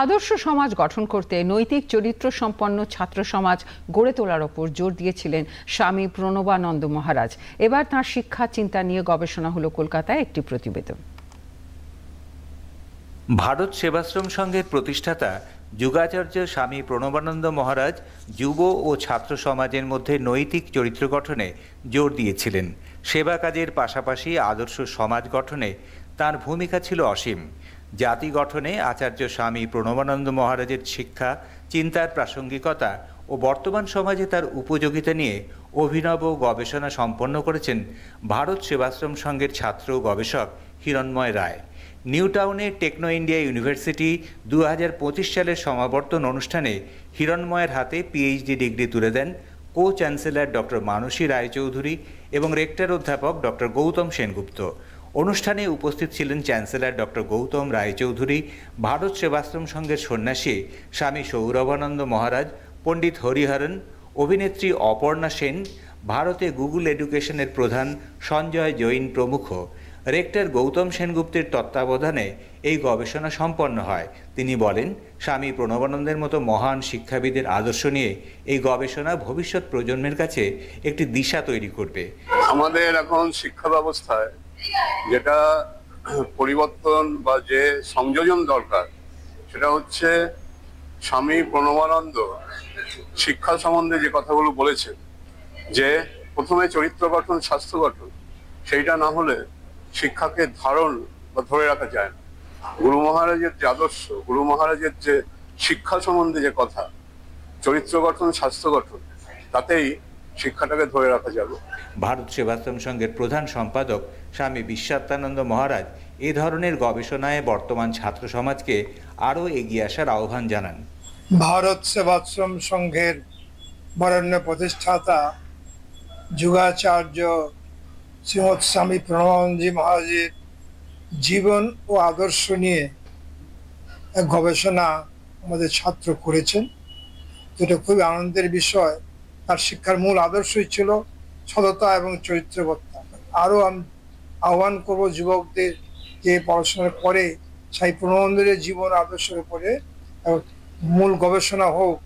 আদর্শ সমাজ গঠন করতে নৈতিক চরিত্র সম্পন্ন ছাত্র সমাজ গড়ে তোলার ওপর জোর দিয়েছিলেন স্বামী প্রণবানন্দ মহারাজ। এবার তাঁর শিক্ষা, চিন্তা নিয়ে গবেষণা হলো কলকাতায় একটি প্রতিবেদন। ভারত সেবাশ্রম সংঘের প্রতিষ্ঠাতা যুগাচার্য স্বামী প্রণবানন্দ মহারাজ যুব ও ছাত্র সমাজের মধ্যে নৈতিক চরিত্র গঠনে জোর দিয়েছিলেন। সেবা কাজের পাশাপাশি আদর্শ সমাজ গঠনে তার ভূমিকা ছিল অসীম। জাতি গঠনে আচার্য স্বামী প্রণবানন্দ মহারাজের শিক্ষা, চিন্তার প্রাসঙ্গিকতা ও বর্তমান সমাজে তার উপযোগিতা নিয়ে অভিনব গবেষণা সম্পন্ন করেছেন ভারত সেবাশ্রম সংঘের ছাত্র গবেষক হিরণময় রায়। নিউ টাউনে টেকনো ইন্ডিয়া ইউনিভার্সিটি দু হাজার পঁচিশ সালের সমাবর্তন অনুষ্ঠানে হিরণময়ের হাতে পিএইচডি ডিগ্রি তুলে দেন co chancellor doctor Manasi Roychowdhury এবং রেক্টর অধ্যাপক ডক্টর গৌতম সেনগুপ্ত। অনুষ্ঠানে উপস্থিত ছিলেন চ্যান্সেলর ডক্টর গৌতম রায়চৌধুরী, ভারত সেবাশ্রম সংঘের সন্ন্যাসী স্বামী সৌরভানন্দ মহারাজ, পণ্ডিত হরিহরন, অভিনেত্রী অপর্ণা সেন, ভারতে গুগল এডুকেশনের প্রধান সঞ্জয় জৈন প্রমুখ। রেক্টর গৌতম সেনগুপ্তের তত্ত্বাবধানে এই গবেষণা সম্পন্ন হয়। তিনি বলেন, স্বামী প্রণবানন্দের মতো মহান শিক্ষাবিদের আদর্শ নিয়ে এই গবেষণা ভবিষ্যৎ প্রজন্মের কাছে একটি দিশা তৈরি করবে। আমাদের এখন শিক্ষা ব্যবস্থায় যেটা পরিবর্তন বা যে সংযোজন দরকার, সেটা হচ্ছে স্বামী প্রণবানন্দ শিক্ষা সম্বন্ধে যে কথাগুলো বলেছেন, যে প্রথমে চরিত্র গঠন, স্বাস্থ্য গঠন, সেইটা না হলে শিক্ষাকে ধারণ বা ধরে রাখা যায় না। গুরু মহারাজের যে আদর্শ, গুরু মহারাজের যে শিক্ষা সম্বন্ধে যে কথা, চরিত্র গঠন, স্বাস্থ্য গঠন, তাতেই শিক্ষাটাকে ধরে রাখা যাবে। ভারত সেবাশ্রম সংঘের প্রধান সম্পাদক স্বামী বিশ্বাত্মানন্দ মহারাজ এ ধরনের গবেষণায় বর্তমান ছাত্র সমাজকে আরও এগিয়ে আসার আহ্বান জানান। ভারত সেবাশ্রম সংঘের বরেণ্য প্রতিষ্ঠাতা যুগাচার্য শ্রীমৎ স্বামী প্রণবানন্দজি মহারাজের জীবন ও আদর্শ নিয়ে এক গবেষণা আমাদের ছাত্র করেছেন। যেটা খুবই আনন্দের বিষয়। তার শিক্ষার মূল আদর্শই ছিল সততা এবং চরিত্রবত্তা আরও আমি, আহ্বান করব যুবকদের যে পড়াশোনা করে সেই প্রণবন্ধের জীবন আদর্শের উপরে মূল গবেষণা হোক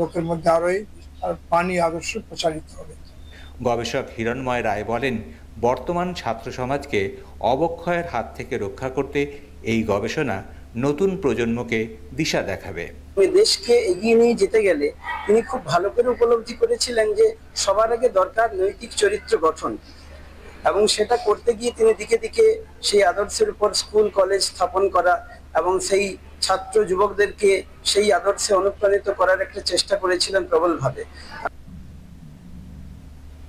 লোকের মধ্যে আরোই আর পানি আদর্শ প্রচারিত হবে। গবেষক হিরণময় রায় বলেন, বর্তমান ছাত্র সমাজকে অবক্ষয়ের হাত থেকে রক্ষা করতে এই গবেষণা নতুন প্রজন্মকে দিশা দেখাবে। দেশকে এগিয়ে নিয়ে যেতে গেলে তিনি খুব ভালো করে উপলব্ধি করেছিলেন যে সবার আগে দরকার নৈতিক চরিত্র গঠন। এবং সেটা করতে গিয়ে তিনি দিকে দিকে সেই আদর্শের উপর স্কুল, কলেজ স্থাপন করা এবং সেই ছাত্র যুবকদেরকে সেই আদর্শে অনুপ্রাণিত করার একটা চেষ্টা করেছিলেন প্রবলভাবে।